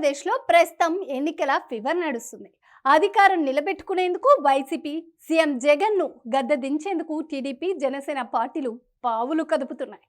ఆంధ్రప్రదేశ్లో ప్రస్తుతం ఎన్నికల ఫీవర్ నడుస్తుంది. అధికారం నిలబెట్టుకునేందుకు వైసీపీ సీఎం జగన్ను గద్దె దించేందుకు టీడీపీ జనసేన పార్టీలు పావులు కదుపుతున్నాయి.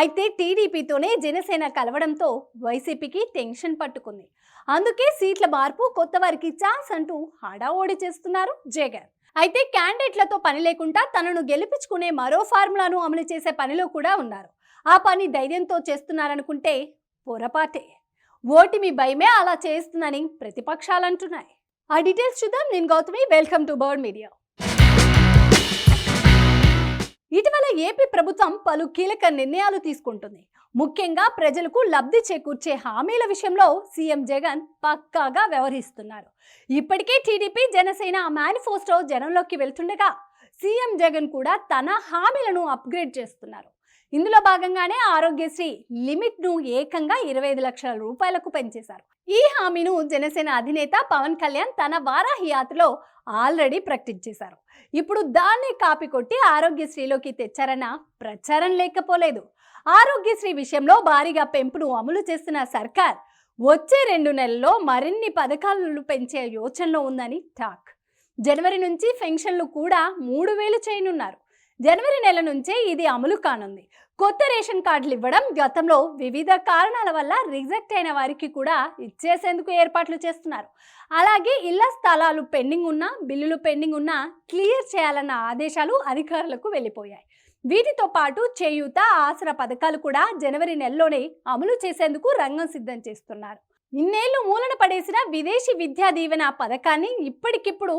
అయితే టీడీపీతోనే జనసేన కలవడంతో వైసీపీకి టెన్షన్ పట్టుకుంది. అందుకే సీట్ల మార్పు కొత్త వారికి ఛాన్స్ అంటూ హడావోడి చేస్తున్నారు జగన్. అయితే క్యాండిడేట్లతో పని లేకుండా తనను గెలిపించుకునే మరో ఫార్ములాను అమలు చేసే పనిలో కూడా ఉన్నారు. ఆ పని ధైర్యంతో చేస్తున్నారనుకుంటే పొరపాటే. ఓటిమి భయమే అలా చేస్తుందని ప్రతిపక్షాలు అంటున్నాయి. ఆ డీటెయిల్స్ చూద్దాం. నేను Gautami. Welcome to Bird Media. ఇటీవల ఏపీ ప్రభుత్వం పలు కీలక నిర్ణయాలు తీసుకుంటుంది. ముఖ్యంగా ప్రజలకు లబ్ధి చేకూర్చే హామీల విషయంలో సీఎం జగన్ పక్కాగా వ్యవహరిస్తున్నారు. ఇప్పటికే టీడీపీ జనసేన మేనిఫెస్టో జనంలోకి వెళ్తుండగా సీఎం జగన్ కూడా తన హామీలను అప్గ్రేడ్ చేస్తున్నారు. ఇందులో భాగంగానే ఆరోగ్యశ్రీ లిమిట్ను ఏకంగా ఇరవై ఐదు లక్షల రూపాయలకు పెంచేశారు. ఈ హామీను జనసేన అధినేత పవన్ కళ్యాణ్ తన వారాహి యాత్రలో ఆల్రెడీ ప్రకటించేశారు. ఇప్పుడు దాన్ని కాపీ కొట్టి ఆరోగ్యశ్రీలోకి తెచ్చారన్న ప్రచారం లేకపోలేదు. ఆరోగ్యశ్రీ విషయంలో భారీగా పెంపును అమలు చేస్తున్న సర్కార్ వచ్చే రెండు నెలల్లో మరిన్ని పథకాలను పెంచే యోచనలో ఉందని టాక్. జనవరి నుంచి పెన్షన్లు కూడా మూడు వేలు చేయనున్నారు. జనవరి నెల నుంచే ఇది అమలు కానుంది. కొత్త రేషన్ కార్డులు ఇవ్వడం గతంలో వివిధ కారణాల వల్ల రిజెక్ట్ అయిన వారికి కూడా ఇచ్చేసేందుకు ఏర్పాట్లు చేస్తున్నారు. అలాగే ఇళ్ళ స్థలాలు పెండింగ్ ఉన్నా బిల్లులు పెండింగ్ ఉన్నా క్లియర్ చేయాలన్న ఆదేశాలు అధికారులకు వెళ్ళిపోయాయి. వీటితో పాటు చేయూత ఆసరా పథకాలు కూడా జనవరి నెలలోనే అమలు చేసేందుకు రంగం సిద్ధం చేస్తున్నారు. ఇన్నేళ్ళు మూలన పడేసిన విదేశీ విద్యా దీవెన పథకాన్ని ఇప్పటికిప్పుడు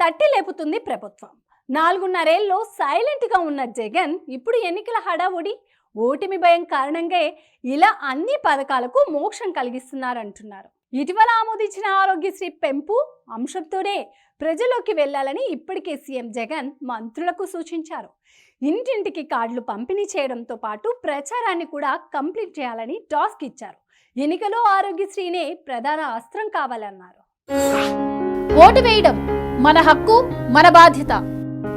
తట్టి లేపుతుంది ప్రభుత్వం. నాలుగున్నరేళ్ళలో సైలెంట్గా ఉన్న జగన్ ఇప్పుడు ఎన్నికల హడావుడి. ఓటమి భయం కారణంగా ఇలా అన్ని పథకాలకు మోక్షం కలిగిస్తున్నారంటున్నారు. ఇటీవల ఆమోదించిన ఆరోగ్యశ్రీ పెంపు అంశంతోనే ప్రజల్లోకి వెళ్ళాలని ఇప్పటికే సీఎం జగన్ మంత్రులకు సూచించారు. ఇంటింటికి కార్డులు పంపిణీ చేయడంతో పాటు ప్రచారాన్ని కూడా కంప్లీట్ చేయాలని టాస్క్ ఇచ్చారు. ఎన్నికలో ఆరోగ్యశ్రీనే ప్రధాన అస్త్రం కావాలన్నారు. ఓటు వేయడం మన హక్కు మన బాధ్యత.